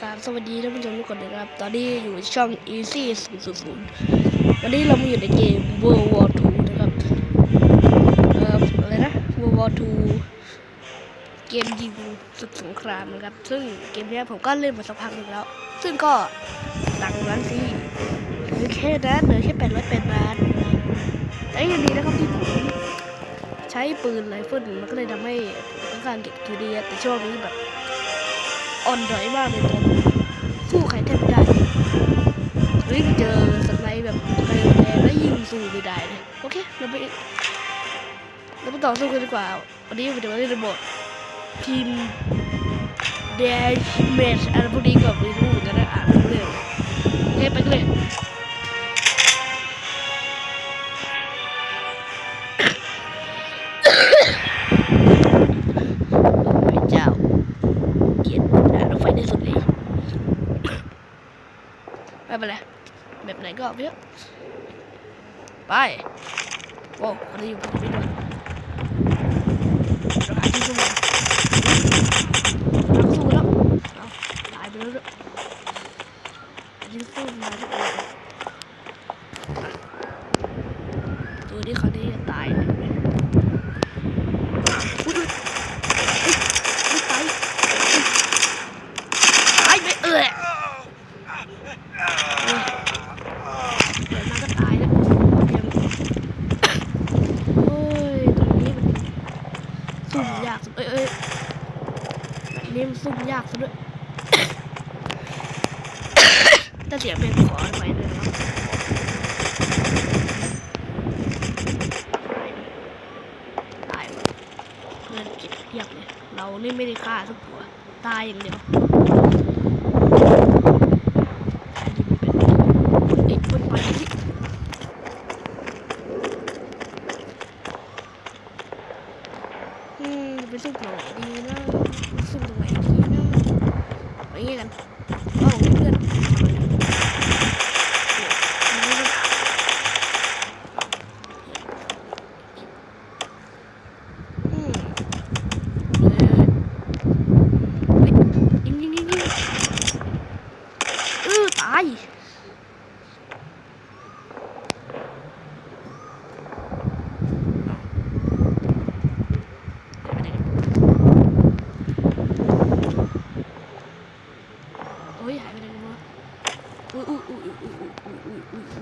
กราบสวัสดีท่านผู้ชมทุกคนนะครับ ตอนนี้อยู่ช่อง Easy 000 วันนี้เรามาอยู่ในเกม World War 2 นะครับ เอ่ออะไรนะ World War 2 เกมยิงศึกสงครามนะครับ ซึ่งเกมนี้ผมก็เล่นมาสักพักหนึงแล้ว ซึ่งก็ตังร้านที่เหลือแค่นั้นเหลือแค่808บาทแต่ยังดีนะครับที่ผมใช้ปืนไรเฟิลมันก็เลยทำให้ผมค่อนข้างเก็บคิวดีแต่ช่วงนี้แบบอ่อนด้อยมากเลยตอน สู้ไม่ได้เลยโอเคเราไปเราไปต่อสู้กันดีกว่า วันนี้ผมจะมาเล่นระบบทีมเดชเมชอะไรพวกนี้ก็ไม่รู้เหมือนกันนะอ่านไม่รู้เรื่องโอเคไปกันเลยไฟที่สุดเลยไม่เป็นไรแบบไหนก็เอาไปเถอะ ไปโอ้คนที่อยู่ตรงนี้ด้วยสานที่ ถ้าเสียงเพลงขอไปเลยนะตายเพื่อนเก็บเพียบเลยเรานี่ไม่ได้ฆ่าทุกตัว ตายอย่างเดียวเด็กคนไปที่อืมไปซุ่มตรงไหนดีนะซุ่มตรงไหนดีนะ ไปเงี้ยกัน Ui, ui, ui, ui, ui, ui,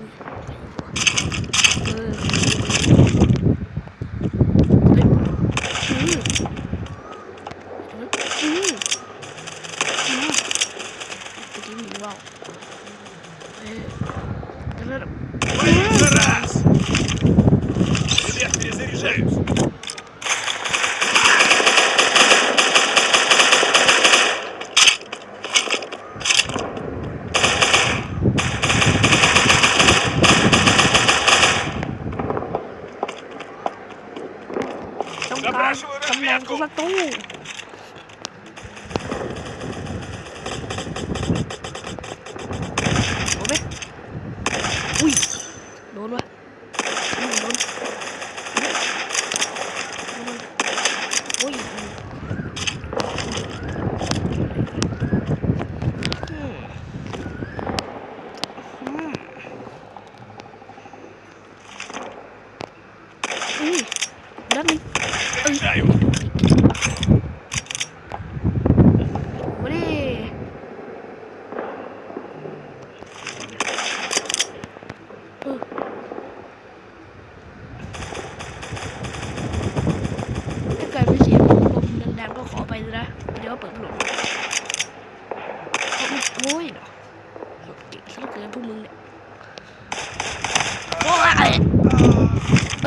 Galera... Caralho! Certo, перезаряжаюсь! Não, não, não,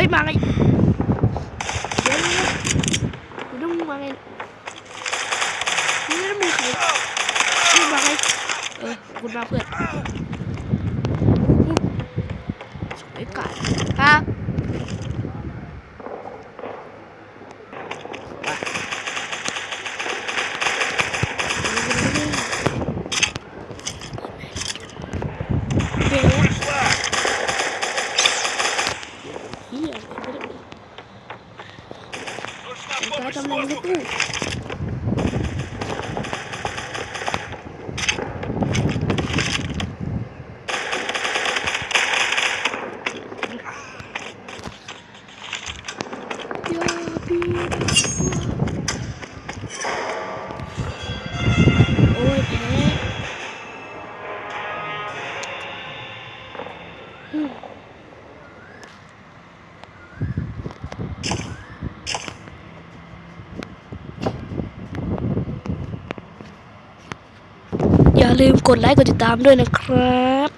ฮ้ยมาไงเดี๋ยวเดี๋ยวเดี๋ยวมึงมาไงนี่แล้วมึงใครมึงมาไงเออคุณมาเพื่อนสวยกัดครับ adamların hep bu. Oh, yeah. ลืมกดไลค์กดติดตามด้วยนะครับ